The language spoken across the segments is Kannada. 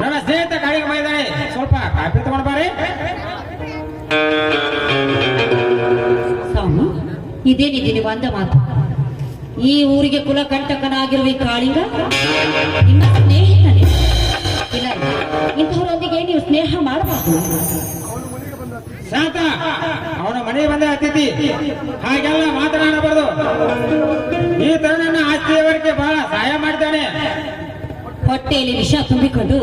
ನನ್ನ ಸ್ನೇಹಿತ ಗಾಡಿಗೆ ಮೈದಾನೆ ಸ್ವಲ್ಪ ಕಾಫಿ ತಗೊಂಡ್ ಬಾರಿ. ನೀವು ಅಂದ ಮಾತು? ಈ ಊರಿಗೆ ಕುಲ ಕಂಟಕನಾಗಿರುವ ಈ ಕಾಳಿಂಗ ನಿಮ್ಮ ಸ್ನೇಹಿತನೇ. ಇಲ್ಲ ಇಂಥವರೊಂದಿಗೆ ನೀವು ಸ್ನೇಹ ಮಾಡಬಾರ್ದು. ಶಾಂತ ಅವನ ಮನೆ ಬಂದ ಅತಿಥಿ. ಹಾಗೆಲ್ಲ ಮಾತನಾಡಬಾರದು. ಈ ತರ ನನ್ನ ಆಸ್ತಿಯವರಿಗೆ ಬಹಳ ಸಹಾಯ ಮಾಡ್ತಾನೆ. ಹೊಟ್ಟೆಯಲ್ಲಿ ವಿಷ ತುಂಬಿಕೊಂಡು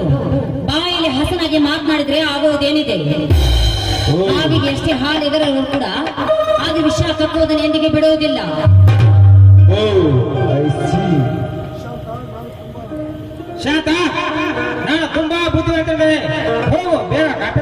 ಬಾಯಲ್ಲಿ ಹಸನಾಗಿ ಮಾತನಾಡಿದ್ರೆ ಆಗೋದೇನಿದೆ? ಹಾವಿಗೆ ಎಷ್ಟೇ ಹಾಲಿದರಲ್ಲೂ ಕೂಡ ಅದು ವಿಷ ಕಟ್ಟುವುದನ್ನು ಎಂದಿಗೆ ಬಿಡುವುದಿಲ್ಲ. ಶಾಂತ ನಾನು ತುಂಬಾ ಬುದ್ಧಿವಂತಿದ್ದೇನೆ ಹೋಗು ಬೇಗ ಕಾಫಿ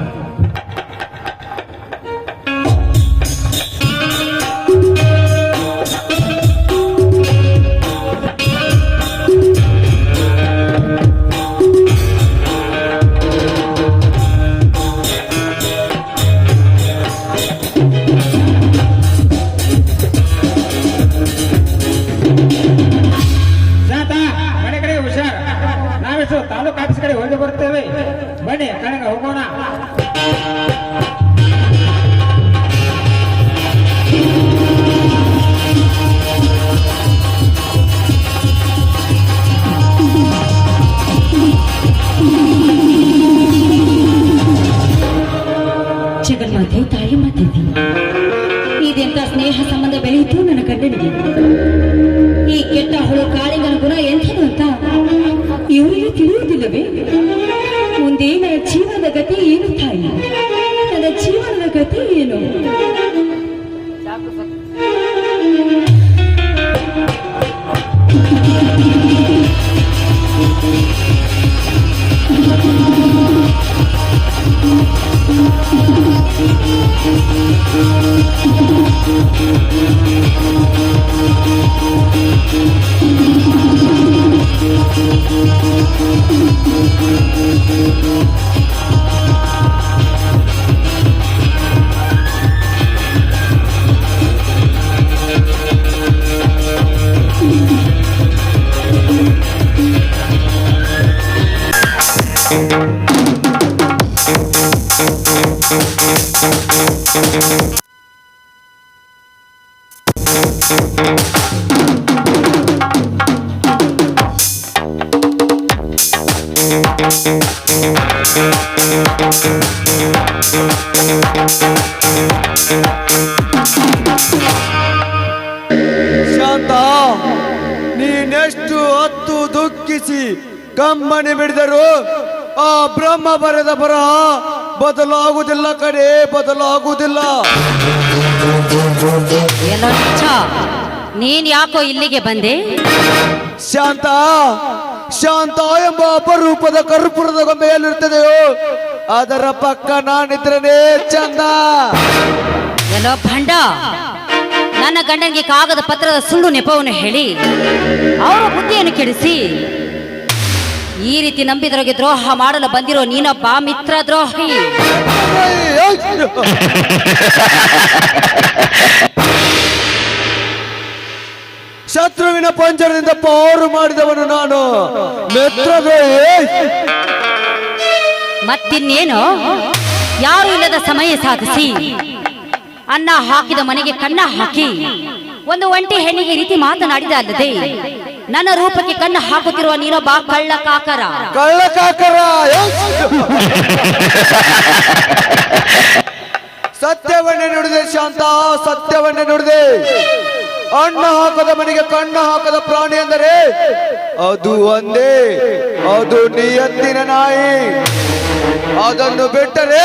ಗಂಡನಿಗೆ ಈ ಕೆಟ್ಟ ಹುಳು ಕಾಳಿಂಗನ ಗುಣ ಎಂಥದ್ದು ಅಂತ? ಇವರಿಗೆ ತಿಳಿಯುವುದಿಲ್ಲವೇ? ಮುಂದೆ ಜೀವನದ ಗತಿ ಏನು ತಾಯಿ? ನನ್ನ ಜೀವನದ ಗತಿ ಏನು? ಶಾಂತ ನೀನೆಷ್ಟು ಅತ್ತು ದುಃಖಿಸಿ ಕಮ್ಮನೆ ಬಿಡಿದರು ಆ ಬ್ರಹ್ಮ ಬರೆದ ಬರಹ ಬದಲಾಗುವುದಿಲ್ಲ ಕಡೆ ಬದಲಾಗುವುದಿಲ್ಲ. ನೀನ್ ಯಾಕೋ ಇಲ್ಲಿಗೆ ಬಂದೆ? ಶಾಂತ ಶಾಂತ ಎಂಬ ಅಪರೂಪದ ಕರ್ಪೂರದ ಗೊಂಬೆಯಲ್ಲಿರ್ತದೆಯೋ ಅದರ ಪಕ್ಕ ನಾನಿದ್ರನೇ ಚಂದ. ಎಲ್ಲೋ ಭಂಡ? ನನ್ನ ಗಂಡನಿಗೆ ಕಾಗದ ಪತ್ರದ ಸುಳ್ಳು ನೆಪವನ್ನು ಹೇಳಿ ಅವರ ಬುದ್ಧಿಯನ್ನು ಕೆಡಿಸಿ ಈ ರೀತಿ ನಂಬಿದ್ರಿಗೆ ದ್ರೋಹ ಮಾಡಲು ಬಂದಿರೋ ನೀನೊಬ್ಬ ಮಿತ್ರ ದ್ರೋಹಿ. ಶತ್ರುವಿನ ಪಂಜರದಿಂದ ಪಾರು ಮಾಡಿದವನು ನಾನು. ಮತ್ತಿನ್ನೇನು? ಯಾರು ಇಲ್ಲದ ಸಮಯ ಸಾಧಿಸಿ. ಅನ್ನ ಹಾಕಿದ ಮನೆಗೆ ಕಣ್ಣ ಹಾಕಿ. ಒಂದು ಒಂಟಿ ಹೆಣ್ಣಿಗೆ ರೀತಿ ಮಾತನಾಡಿದ ಅಲ್ಲದೆ ನನ್ನ ರೂಪಕ್ಕೆ ಕಣ್ಣು ಹಾಕುತ್ತಿರುವ ನೀನೊಬ್ಬ ಕಳ್ಳ ಕಾಕರ. ಕಳ್ಳ ಕಾಕರ ಸತ್ಯವನ್ನೇ ನುಡಿದೆ ಶಾಂತ ಸತ್ಯವನ್ನೇ ನುಡಿದೆ. ಅಣ್ಣ ಹಾಕದ ಮನೆಗೆ ಕಣ್ಣ ಹಾಕದ ಪ್ರಾಣಿ ಅಂದರೆ ಅದು ಒಂದೇ ಅದು ನಿಯತ್ತಿನ ನಾಯಿ. ಅದನ್ನು ಬಿಟ್ಟರೆ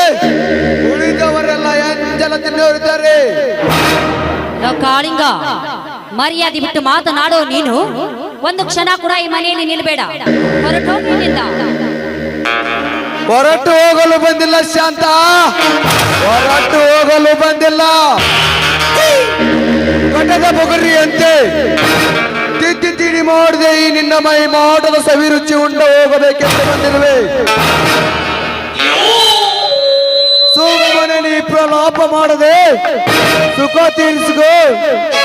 ಉಳಿದವರೆಲ್ಲ ಎಂಜಲ ತಿನ್ನೋರಿದ್ದಾರೆ. ಕಾಳಿಂಗ ಮರ್ಯಾದೆ ಬಿಟ್ಟು ಮಾತನಾಡೋ ನೀನು? ಒಂದು ಕ್ಷಣ ಕೂಡ ಈ ಮನೆಯಲ್ಲಿ ನಿಲ್ಬೇಡ. ಹೊರಟು ಹೋಗಲು ಬಂದಿಲ್ಲ ಶಾಂತ. ಹೊರಟು ಹೋಗಲು ಬಂದಿಲ್ಲ. ಕಟದ ಅಂತೆ. ತಿದ್ದಿ ತಿಡಿ ಮಾಡದೆ ಈ ನಿನ್ನ ಮೈ ಮಾಡದ ಸವಿರುಚಿ ಉಂಡ ಹೋಗಬೇಕೆಂದು ಬಂದಿರುವೆ. ಸುಮ್ಮನೆ ನೀ ಪ್ರಲಾಪ ಮಾಡದೆ ಸುಖ ತೀರಿಸಿಕೋ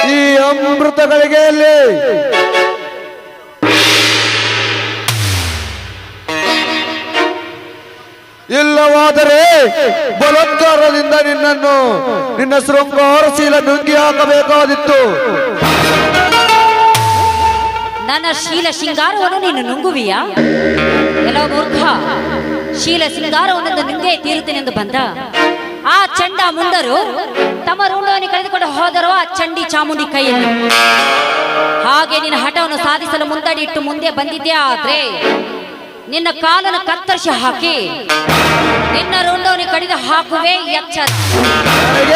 ಈ ಅಮೃತಗಳಿಗೆ ಅಲ್ಲಿ. ಇಲ್ಲವಾದರೆ ಬಲೋತ್ಕಾರದಿಂದ ನಿನ್ನನ್ನು ನಿನ್ನ ಶೃಂಗಾರಶೀಲ ನುಂಗಿ ಹಾಕಬೇಕಾದಿತ್ತು. ನನ್ನ ಶೀಲ ಶೃಂಗಾರವನ್ನು ನೀನು ನುಂಗುವಿಯಾ? ಎಲ್ಲೋ ಮೂರ್ಖ, ಶೀಲ ಶೃಂಗಾರವನ್ನು ನುಂಗೇ ತೀರುತ್ತೇನೆಂದು ಬಂದ. ಆ ಚಂಡ ಮುಂದರು ತಮ್ಮ ಋಣವನ್ನು ಕಳೆದುಕೊಂಡು ಹೋದರು ಆ ಚಂಡಿ ಚಾಮುಂಡಿ ಕೈಯಲ್ಲಿ. ಹಾಗೆ ನಿನ್ನ ಹಠವನ್ನು ಸಾಧಿಸಲು ಮುಂದಡಿ ಇಟ್ಟು ಮುಂದೆ ಬಂದಿದ್ದೆ ಆದ್ರೆ ನಿನ್ನ ಕಾಲನ್ನು ಕತ್ತರಿಸಿ ಹಾಕಿ ನಿನ್ನ ರುಂಡವನ್ನು ಕಡಿದು ಹಾಕುವೆ ಎಚ್ಚರ.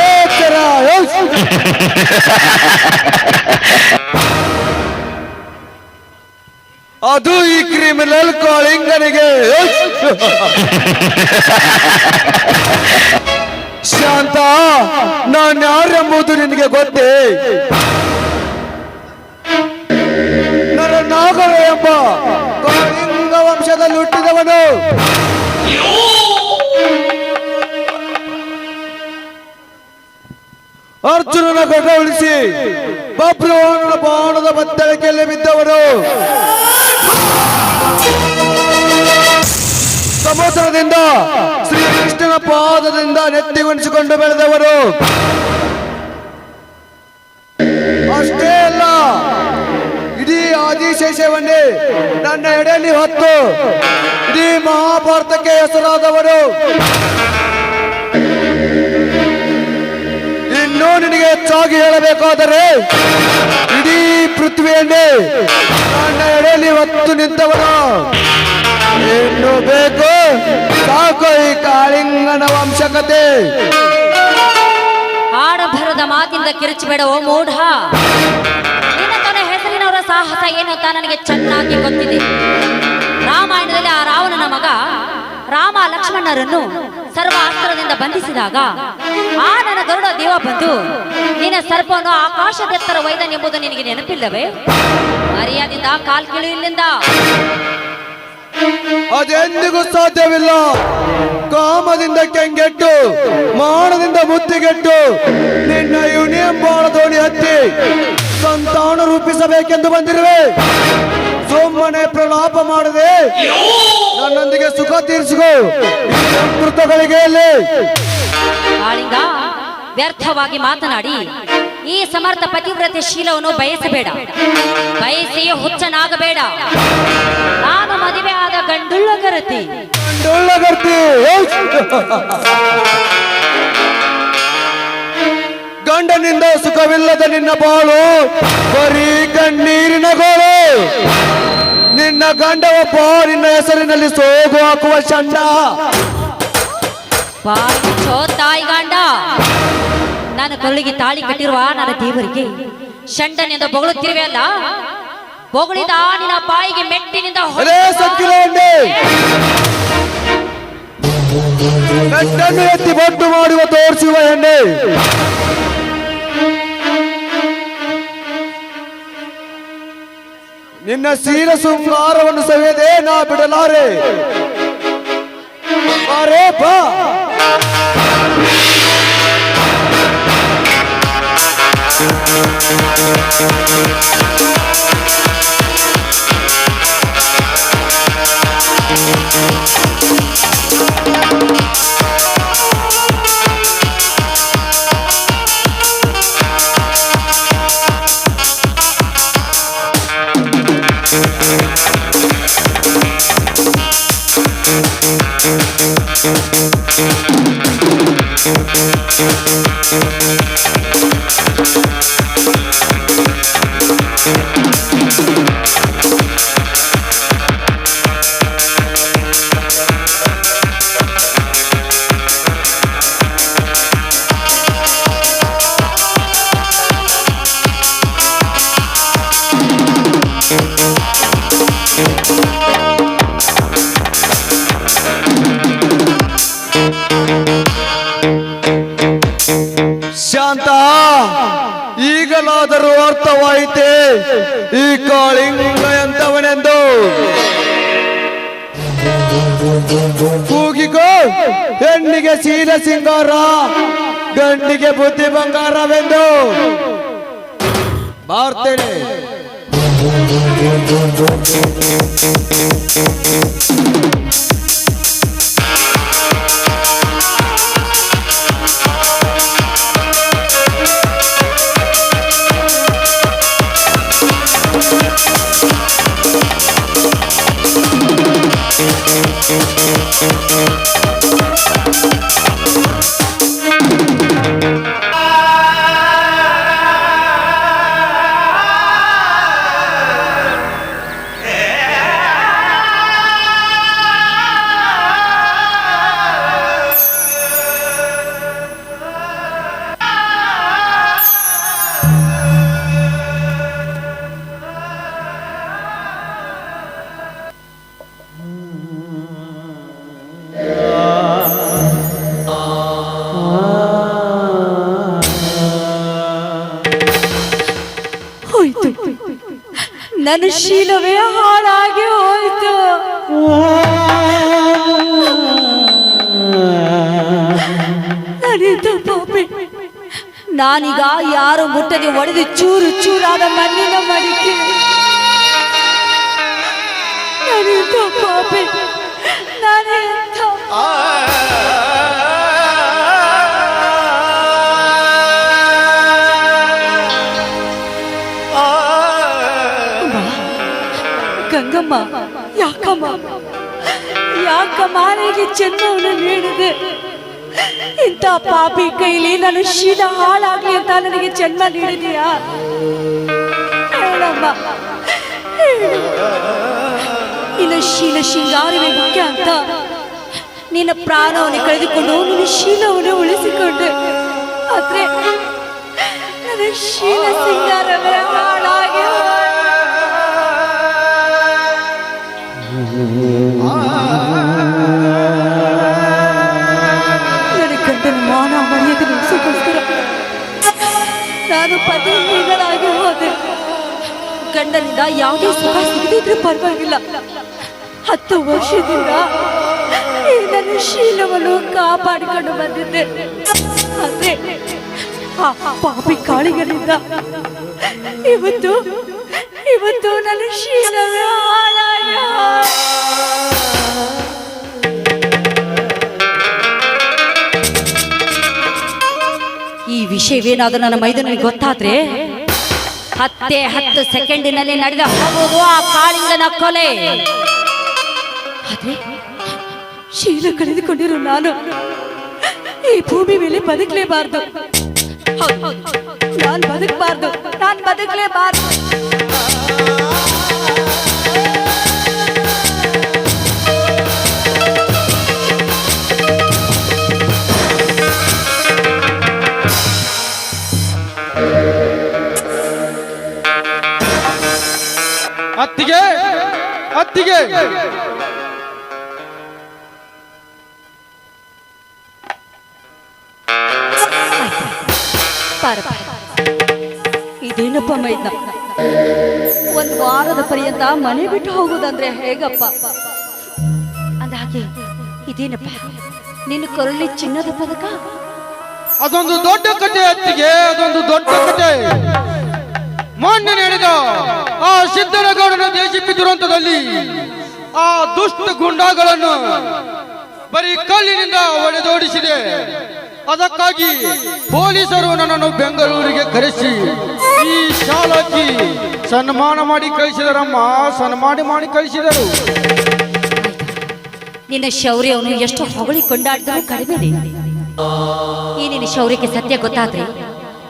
ಅದು ಈ ಕ್ರಿಮಿನಲ್ ಕಾಳಿಂಗನಿಗೆ. ಶಾಂತ, ನಾನು ಯಾರೆಂಬುದು ನಿನಗೆ ಗೊತ್ತೇ ನನ್ನ ನಾಗರ ಎಂಬ ವಂಶದಲ್ಲಿ ಹುಟ್ಟಿದವನು. ಅರ್ಜುನನ ಗಡ್ಡ ಉಳಿಸಿ ಬಬ್ರವನ ಬಾಣದ ಬತ್ತಳಿಕೆಯಲ್ಲಿ ಬಿದ್ದವರು ಸಮುದ್ರದಿಂದ ಶ್ರೀಕೃಷ್ಣನ ಪಾದದಿಂದ ನೆತ್ತಿಗೊಣಿಸಿಕೊಂಡು ಬೆಳೆದವರು ಆದಿಶೇಷವನ್ನೇ ನನ್ನ ಎಡೆಯಲ್ಲಿ ಹೊತ್ತು. ಇಡೀ ಮಹಾಭಾರತಕ್ಕೆ ಹೆಸರಾದವರು. ಇನ್ನೂ ನಿನಗೆ ಹೆಚ್ಚಾಗಿ ಹೇಳಬೇಕಾದರೆ, ಇಡೀ ಪೃಥ್ವಿಯನ್ನೇ ನನ್ನ ಎಡೆಯಲ್ಲಿ ಹೊತ್ತು ನಿಂತವನು. ಇನ್ನು ಬೇಕು? ಸಾಕು ಈ ಕಾಳಿಂಗನ ವಂಶಕತೆ. ಆಡಭರದ ಮಾತಿಂದ ಕಿರುಚಬೇಡ, ಓ ಮೂಢ. ಸಾಹಸ ಏನು ಅಂತ ನನಗೆ ಚೆನ್ನಾಗಿ ಗೊತ್ತಿದೆ. ರಾಮಾಯಣದಲ್ಲಿ ಆ ರಾವಣನ ಮಗ ರಾಮ ಲಕ್ಷ್ಮಣರನ್ನು ಸರ್ವಾಸ್ತ್ರದಿಂದ ಬಂಧಿಸಿದಾಗ ಆ ನನ್ನ ಗರುಡ ದೇವ ಬಂದು, ನಿನ್ನ ಸರ್ಪವನ್ನು ಆಕಾಶದೆತ್ತರ ಒಯ್ದನೆಂಬುದು ನಿನಗೆ ನೆನಪಿಲ್ಲವೇ? ಮರ್ಯಾದಿಂದ ಕಾಲ್ ಕೀಳು ಇಲ್ಲಿಂದ. ಅದೆಂದಿಗೂ ಸಾಧ್ಯವಿಲ್ಲ. ಕಾಮದಿಂದ ಕೆಂಗೆಟ್ಟು, ಮಾನದಿಂದ ಮುತ್ತಿಗೆಟ್ಟು, ನಿನ್ನ ಯೂನಿಯನ್ ಬಾಳ ಹತ್ತಿ. ಸಂತಾನ ರೂಪಿಸಬೇಕೆಂದು ಬಂದಿರುವೆ. ಸುಮ್ಮನೆ ಪ್ರಲಾಪ ಮಾಡದೆ ನನ್ನೊಂದಿಗೆ ಸುಖ ತೀರಿಸಿಕೋ. ಈ ಅಮೃತಗಳಿಗೆ ಅಲ್ಲಿ ಕಾಳಿಂಗ ವ್ಯರ್ಥವಾಗಿ ಮಾತನಾಡಿ ಈ ಸಮರ್ಥ ಪತಿವ್ರತೆ ಶೀಲವನ್ನು ಬಯಸಬೇಡ. ಬಯಸಿ ಹುಚ್ಚನಾಗಬೇಡ. ನಾನು ಮದುವೆ ಆದ ಗಂಡುಳ್ಳ ಗರತಿ. ಗಂಡುಳ್ಳಗರ್ತಿ ಗಂಡನಿಂದ ಸುಖವಿಲ್ಲದ ನಿನ್ನ ಬಾಳು ಬರೀ ಕಣ್ಣೀರಿನ ಗೋಳು. ನಿನ್ನ ಗಂಡ ಒಬ್ಬ ನಿನ್ನ ಹೆಸರಿನಲ್ಲಿ ಸೋಗು ಹಾಕುವ ಚಂಡ ಬಾಯಿ ಚೋ ತಾಯಿ ಗಂಡ. ನನ್ನ ಕರುಳಿಗೆ ತಾಳಿ ಕಟ್ಟಿರುವ ನನ್ನ ದೇವರಿಗೆ ಶಂಡನಿಂದ ಬೊಗಳುತ್ತಿರುವೆ ಅಲ್ಲ? ಬೊಗಳಿದ ನಿನ್ನ ಬಾಯಿಗೆ ಮೆಟ್ಟಿನಿಂದ ಹೊಡೆ- ಅದೇ ಸಕ್ಕಿಲ ಎಣ್ಣೆ ಗಂಡನ್ನು ಎತ್ತಿ ಬೊಟ್ಟು ಮಾಡುವ ತೋರಿಸುವ ಎಣ್ಣೆ ನಿನ್ನ ಸೀರ ಸುಂಕಾರವನ್ನು ಸವಿಯದೆ ನಾ ಬಿಡಲಾರೆ ಅರೆ ಬಾ ಶೀಲ ಸಿಂಗಾರ ಗಂಡಿಗೆ ಬುದ್ಧಿ ಬಂಗಾರವೆಂದು ಬಾರ್ತೇನೆ ಹೋಯ್ತು ನನ್ನ ಶೀಲವೇ ಹಾಳಾಗಿ ಹೋಯ್ತು. ನಾನಿದ್ದ ಪಾಪಿ ನಾನೀಗ ಯಾರು ಮುಟ್ಟದೆ ಒಡೆದು ಚೂರು ಚೂರಾದ ಮಣ್ಣಿನ ಮಡಿಕೆ. ನಾನಿದ್ದ ಪಾಪಿ ಗಂಗಮ್ಮ ಯಾಕಮ್ಮ? ಯಾಕಮ್ಮ ನನಗೆ ಜನ್ಮವನ್ನು ನೀಡಿದೆ? ಇಂಥ ಪಾಪಿ ಕೈಲಿ ನಾನು ಶೀಲ ಹಾಳಾಗ್ಲಿ ಅಂತ ನನಗೆ ಜನ್ಮ ನೀಡಿದೆಯಾ? ಹೇಳಮ್ಮ ಇನ್ನು ಶೀಲ ಶೃಂಗಾರವೇ ಮುಖ್ಯ ಅಂತ. ನಿನ್ನ ಪ್ರಾಣವನ್ನು ಕಳೆದುಕೊಂಡು ನಿನ್ನ ಶೀಲವನ್ನು ಉಳಿಸಿಕೊಂಡೆ. ಆದ್ರೆ ನನ್ನ ಶೀಲ ಸಿಂಗಾರವೇ ಹಾಳಾಗಿ ನನ್ನ ಗಂಡನ ಮರ್ಯಾದೆ ನಾನು ಪತಿಹೀನಳಾಗಿ ಹೋದೆ. ಗಂಡನಿಂದ ಯಾವುದೇ ಸುಖ ಸಿಗದಿದ್ರೆ ಪರವಾಗಿಲ್ಲ. ಹತ್ತು ವರ್ಷದಿಂದ ನನ್ನ ಶೀಲವನ್ನು ಕಾಪಾಡಿಕೊಂಡು ಬಂದಿದ್ದೆ. ಅದೇ ಆ ಪಾಪಿ ಕಾಳಿಗನಿಂದ ಇವತ್ತು ಇವತ್ತು ನನ್ನ ಶೀಲವೇ ಹಾಳಾಗಿ ವಿಷಯವೇನಾದ್ರೂ ನನ್ನ ಮೈದನಿಗೆ ಗೊತ್ತಾದ್ರೆ ಹತ್ತೇ ಹತ್ತು ಸೆಕೆಂಡಿನಲ್ಲಿ ನಡೆದ ಹೋಗುವ ಆ ಕಾಳಿಂಗನ ಕೊಲೆ. ಆದ್ರೆ ಶೀಲ ಕಳೆದುಕೊಂಡಿರೋ ನಾನು ಈ ಭೂಮಿ ಮೇಲೆ ಬದುಕಲೇಬಾರ್ದು. ನಾನು ಬದುಕಬಾರ್ದು, ನಾನು ಬದುಕಲೇಬಾರ್ದು. ಅತ್ತಿಗೆ ಅತ್ತಿಗೆ ಇದೇನಪ್ಪ ಮೈದ ಒಂದು ವಾರದ ಪರ್ಯಂತ ಮನೆ ಬಿಟ್ಟು ಹೋಗುದಂದ್ರೆ ಹೇಗಪ್ಪ? ಅಂದಾಗೆ ಇದೇನಪ್ಪ? ನಿನ್ನ ಕೊರಳಿ ಚಿನ್ನದ ಪದಕ? ಅದೊಂದು ದೊಡ್ಡ ಕತೆ ಅತ್ತಿಗೆ, ಅದೊಂದು ದೊಡ್ಡ ಕತೆ. ಮೊನ್ನೆ ನಡೆದ ಆ ಸಿದ್ದನಗೌಡನ ದೇಶಿ ದುರಂತದಲ್ಲಿ ಆ ದುಷ್ಟ ಗುಂಡಾಗಳನ್ನು ಬರೀ ಕಲ್ಲಿನಿಂದ ಹೊಡೆದೋಡಿಸಿದೆ. ಅದಕ್ಕಾಗಿ ಪೊಲೀಸರು ನನ್ನನ್ನು ಬೆಂಗಳೂರಿಗೆ ಕರೆಸಿ ಈ ಶಾಲಕಿ ಸನ್ಮಾನ ಮಾಡಿ ಕಳಿಸಿದರಮ್ಮ, ಸನ್ಮಾನ ಮಾಡಿ ಕಳಿಸಿದರು. ನಿನ್ನ ಶೌರ್ಯವನ್ನು ಎಷ್ಟು ಹೊಗಳಿ ಕಡಿಮೆ ಈ ನಿನ್ನ ಶೌರ್ಯಕ್ಕೆ ಸತ್ಯ ಗೊತ್ತಾದ್ರೆ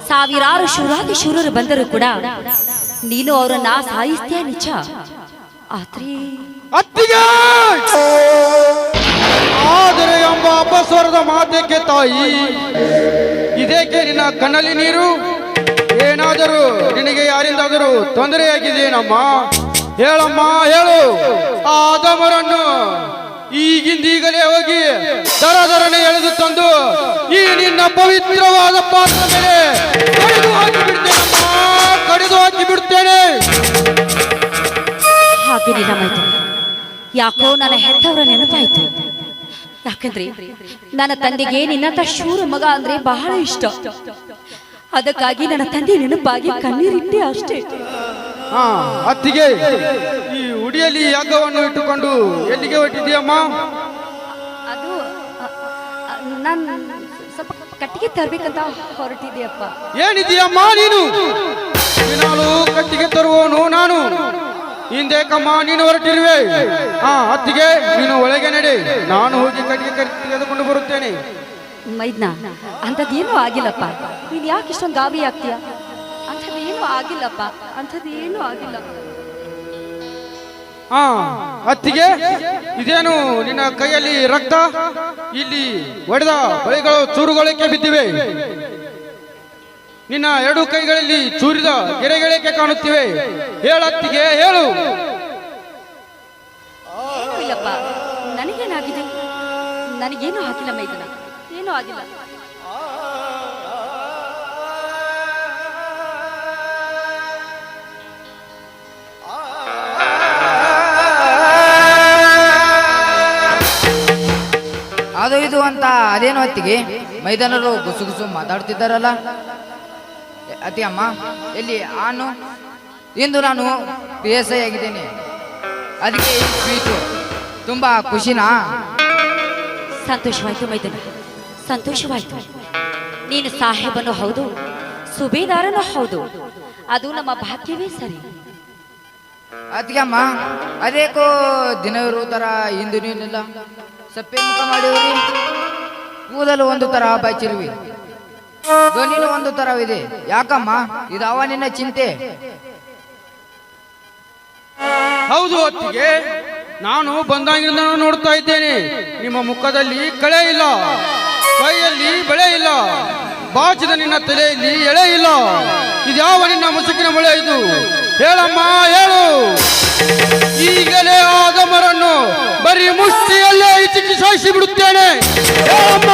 ಸಾವಿರಾರು ಶೂರಾದಿ ಶೂರರು ಬಂದರೂ ಕೂಡ ನೀನು ಅವರನ್ನ ಸಾಯಿಸ್ತೀಯ ನಿಜ. ಆದ್ರೆ ಆದರೆ ಎಂಬ ಅಪಸ್ವರದ ಮಾತಕ್ಕೆ ತಾಯಿ, ಇದೇಕೆ ನಿನ್ನ ಕಣ್ಣಲ್ಲಿ ನೀರು? ಏನಾದರೂ ನಿನಗೆ ಯಾರಿಂದಾದರೂ ತೊಂದರೆಯಾಗಿದೆಯೇನಮ್ಮ? ಹೇಳಮ್ಮ, ಹೇಳು. ಆ ಈಗಿಂದೀಗಲೇ ಹೋಗಿ ದರ ದರನೆ ಎಳೆದು ತಂದು ಈ ನಿನ್ನ ಪವಿತ್ರವಾದ ಪಾತ್ರದ ಮೇಲೆ ಕಡಿದು ಹಾಕಿ ಬಿಡ್ತೇನಮ್ಮ ಕಡಿದು ಹಾಕಿ ಬಿಡ್ತೇನೆ. ಯಾಕೋ ನನ್ನ ಹೆತ್ತವರ ನೆನಪಾಯ್ತು. ಯಾಕಂದ್ರೆ ನನ್ನ ತಂದೆಗೆ ನಿನ್ನಂತ ಶೂರ ಮಗ ಅಂದ್ರೆ ಬಹಳ ಇಷ್ಟ. ಅದಕ್ಕಾಗಿ ನನ್ನ ತಂದೆ ನೆನಪಾಗಿ ಕಣ್ಣೀರಿಟ್ಟೆ ಅಷ್ಟೇ. ಹಾ ಅತ್ತಿಗೆ ಈ ಉಡಿಯಲ್ಲಿ ಯಾಗವನ್ನು ಇಟ್ಟುಕೊಂಡು ಎಲ್ಲಿಗೆ ಹೊಟ್ಟಿದೆಯಮ್ಮ ಅದು ನಾನು ಸ್ವಲ್ಪ ಕಟ್ಟಿಗೆ ತರಬೇಕಂತ ಹೊರಟಿದೆಯಪ್ಪ ಏನಿದೀಯಮ್ಮ ನೀನು? ನಾನು ಕಟ್ಟಿಗೆ ತರುವವನು ನಾನು. ಹಿಂದೇಕಮ್ಮ ನೀನು ಹೊರಟಿರುವೆ. ಹಾ ಅತ್ತಿಗೆ ನೀನು ಒಳಗೆ ನಡೆ. ನಾನು ಹೋಗಿ ಕಟ್ಟಿಗೆ ತೆಗೆದುಕೊಂಡು ಬರುತ್ತೇನೆ. ಮೈದ್ನ ಅಂಥದ್ದೇನೂ ಆಗಿಲ್ಲಪ್ಪ. ನೀನು ಯಾಕೆ ಇಷ್ಟೊಂದು ಗಾಬರಿ ಆಗ್ತೀಯ? ಅಂಥದ್ದೇನೂ ಆಗಿಲ್ಲಪ್ಪ. ಅಂಥದ್ದೇನೂ ಆಗಿಲ್ಲ. ಹಾ ಅತ್ತಿಗೆ ಇದೇನು ನಿನ್ನ ಕೈಯಲ್ಲಿ ರಕ್ತ? ಇಲ್ಲಿ ಒಡೆದ ಬಳಿಗಳು ಚೂರುಗಳಕ್ಕೆ ಬಿದ್ದಿವೆ. ನಿನ್ನ ಎರಡು ಕೈಗಳಲ್ಲಿ ಚೂರಿದ ಗೆರೆಗಳಕ್ಕೆ ಕಾಣುತ್ತಿವೆ? ಹೇಳತ್ತಿಗೆ ಹೇಳು. ಏನೂ ಇಲ್ಲಪ್ಪ. ನನಗೇನಾಗಿದೆ? ನನಗೇನು ಹಾಕಿಲ್ಲ ಮೈದನ. ಏನೂ ಆಗಿಲ್ಲ. ಇದು ಅಂತ ಅದೇನು ಹೊತ್ತಿಗೆ ಮೈದಾನರು ಗುಸು ಗುಸು ಮಾತಾಡ್ತಿದ್ದಾರಲ್ಲ. ಅತಿ ಅಮ್ಮ ಎಲ್ಲಿ ಆನು? ಇಂದು ನಾನು ಪಿ ಎಸ್ ಐ ಆಗಿದ್ದೇನೆ. ಅದಕ್ಕೆ ಈ ಸ್ವೀಟು ತುಂಬಾ ಖುಷಿನಾ? ಸಂತೋಷವಾಯ್ತು ಮೈದನ ಸಂತೋಷವಾಯ್ತು. ನೀನು ಸಾಹೇಬನು ಹೌದು ಸುಬೇದಾರನು ಹೌದು. ಅದು ನಮ್ಮ ಭಾಗ್ಯವೇ ಸರಿ. ಅದಕ್ಕೆ ಅಮ್ಮ ಅದೇಕೋ ದಿನ ಇರೋ ತರ ಇಂದು ನೀನಿಲ್ಲ ಸಪ್ಪೆ ಮುಖ ಮಾಡಿವ್ರಿ ಕೂದಲು ಒಂದು ತರ ಬಾಯ್ಚಿರುವಿ ಧ್ವನಿನೂ ಒಂದು ತರವಿದೆ. ಯಾಕಮ್ಮ? ಇದಾವ ನಿನ್ನ ಚಿಂತೆ. ಹೌದು ಅತ್ತಿಗೆ ನಾನು ಬಂದಾಗಿಂದ ನೋಡ್ತಾ ಇದ್ದೇನೆ. ನಿಮ್ಮ ಮುಖದಲ್ಲಿ ಕಳೆ ಇಲ್ಲ. ಕೈಯಲ್ಲಿ ಬೆಳೆ ಇಲ್ಲ. ಬಾಚಿದ ನಿನ್ನ ತಲೆಯಲ್ಲಿ ಎಳೆ ಇಲ್ಲ. ಇದ್ಯಾವ ನಿನ್ನ ಮುಸುಕಿನ ಮಳೆ ಇದು? ಹೇಳಮ್ಮ ಹೇಳು. ಈಗಲೇ ಆಗಮರನ್ನು ಬರೀ ಮುಷ್ಟಿಯಲ್ಲೇ ಇಚ್ಚಿಕ್ಕಿ ಸಾಯಿಸಿ ಬಿಡುತ್ತೇನೆ. ಹೇಳಮ್ಮ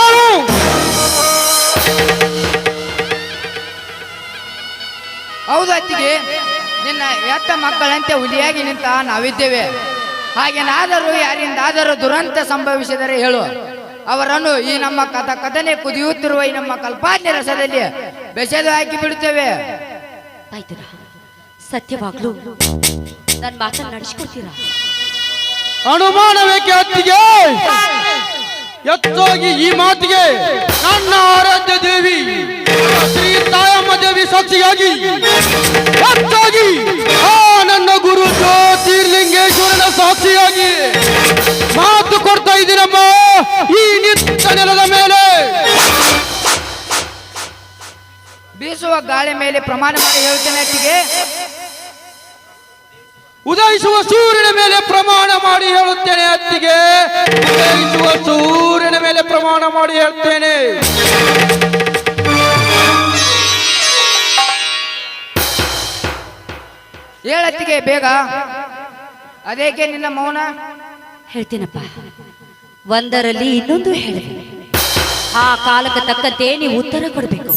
ಹೇಳು. ಹೌದು ಅತ್ತಿಗೆ ನಿನ್ನ ಎತ್ತ ಮಕ್ಕಳಂತೆ ಹುಲಿಯಾಗಿ ನಿಂತ ನಾವಿದ್ದೇವೆ. ಹಾಗೇನಾದರೂ ಯಾರಿಂದಾದರೂ ದುರಂತ ಸಂಭವಿಸಿದರೆ ಹೇಳು. ಅವರನ್ನು ಈ ನಮ್ಮ ಕಥ ಕಥನೆ ಕುದಿಯುತ್ತಿರುವ ಈ ನಮ್ಮ ಕಲ್ಪಾನ್ಯ ರಸದಲ್ಲಿ ಬೆಸೆದು ಹಾಕಿ ಬಿಡುತ್ತೇವೆ. ಆಯ್ತಲ್ಲ ಸತ್ಯವಾಗ್ಲೂ. ನನ್ನ ಮಾತನ್ನು ನಡೆಸ್ಕೊಡ್ತೀರಾ ಅನುಮಾನವೇಕೆ ಅತ್ತಿಗೆ? ಎತ್ತೋಗಿ ಈ ಮಾತಿಗೆ ನನ್ನ ಆರಾಧ್ಯ ದೇವಿ ಶ್ರೀ ತಾಯಮ್ಮ ದೇವಿ ಸಾಕ್ಷಿಯಾಗಿ ಎತ್ತೋಗಿ ಆ ನನ್ನ ಗುರು ಜ್ಯೋತಿರ್ಲಿಂಗೇಶ್ವರನ ಸಾಕ್ಷಿಯಾಗಿ ಮಾತು ಕೊಡ್ತಾ ಇದ್ದೀರಮ್ಮ ಈ ನಿತ್ಯ ನೆಲದ ಮೇಲೆ ಬೀಸುವ ಗಾಳಿ ಮೇಲೆ ಪ್ರಮಾಣ ಮಾಡಿ ಹೇಳ್ತೇನೆ ಅತ್ತಿಗೆ. ಉದಯಿಸುವ ಸೂರ್ಯನ ಮೇಲೆ ಪ್ರಮಾಣ ಮಾಡಿ ಹೇಳುತ್ತೇನೆ ಅತ್ತಿಗೆ. ಉದಯಿಸುವ ಸೂರ್ಯನ ಮೇಲೆ ಪ್ರಮಾಣ ಮಾಡಿ ಹೇಳ್ತೇನೆ. ಹೇಳತ್ತಿಗೆ ಬೇಗ. ಅದೇಕೆ ನಿನ್ನ ಮೌನ? ಹೇಳ್ತೀನಪ್ಪ. ಒಂದರಲ್ಲಿ ಇನ್ನೊಂದು ಹೇಳಿದೆ ಆ ಕಾಲಕ್ಕೆ ತಕ್ಕಂತೆ ನೀವು ಉತ್ತರ ಕೊಡಬೇಕು.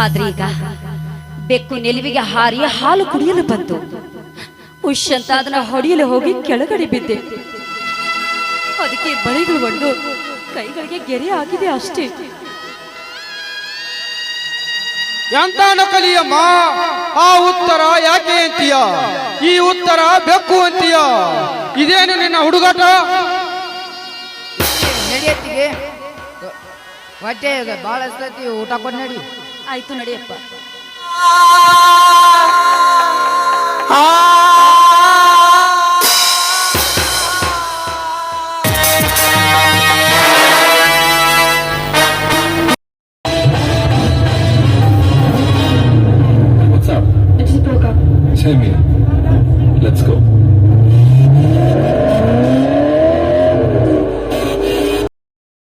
ಆದ್ರೆ ಈಗ ಬೆಕ್ಕು ನಿಲುವಿಗೆ ಹಾರಿ ಹಾಲು ಕುಡಿಯಲು ಬಂತು. ಉಶ್ ಅಂತ ಅದನ್ನ ಹೊಡೆಯಲು ಹೋಗಿ ಕೆಳಗಡೆ ಬಿದ್ದೆ. ಅದಕ್ಕೆ ಬಳೆಗಳು ಒಂದು ಕೈಗಳಿಗೆ ಗೆರೆ ಆಗಿದೆ ಅಷ್ಟೇ. ಎಂತ ನಕಲಿಯಮ್ಮ ಆ ಉತ್ತರ ಯಾಕೆ ಅಂತೀಯ? ಈ ಉತ್ತರ ಬೆಕ್ಕು ಅಂತೀಯ? ಇದೇನು ನಿನ್ನ ಹುಡುಗಾಟ? ನಡೆಯತ್ತಿಗೆ. ಹೊಟ್ಟೆ ಭಾಳ ಊಟ ಕೊಟ್ಟು ನಡಿ. ಆಯ್ತು ನಡಿಯಪ್ಪ.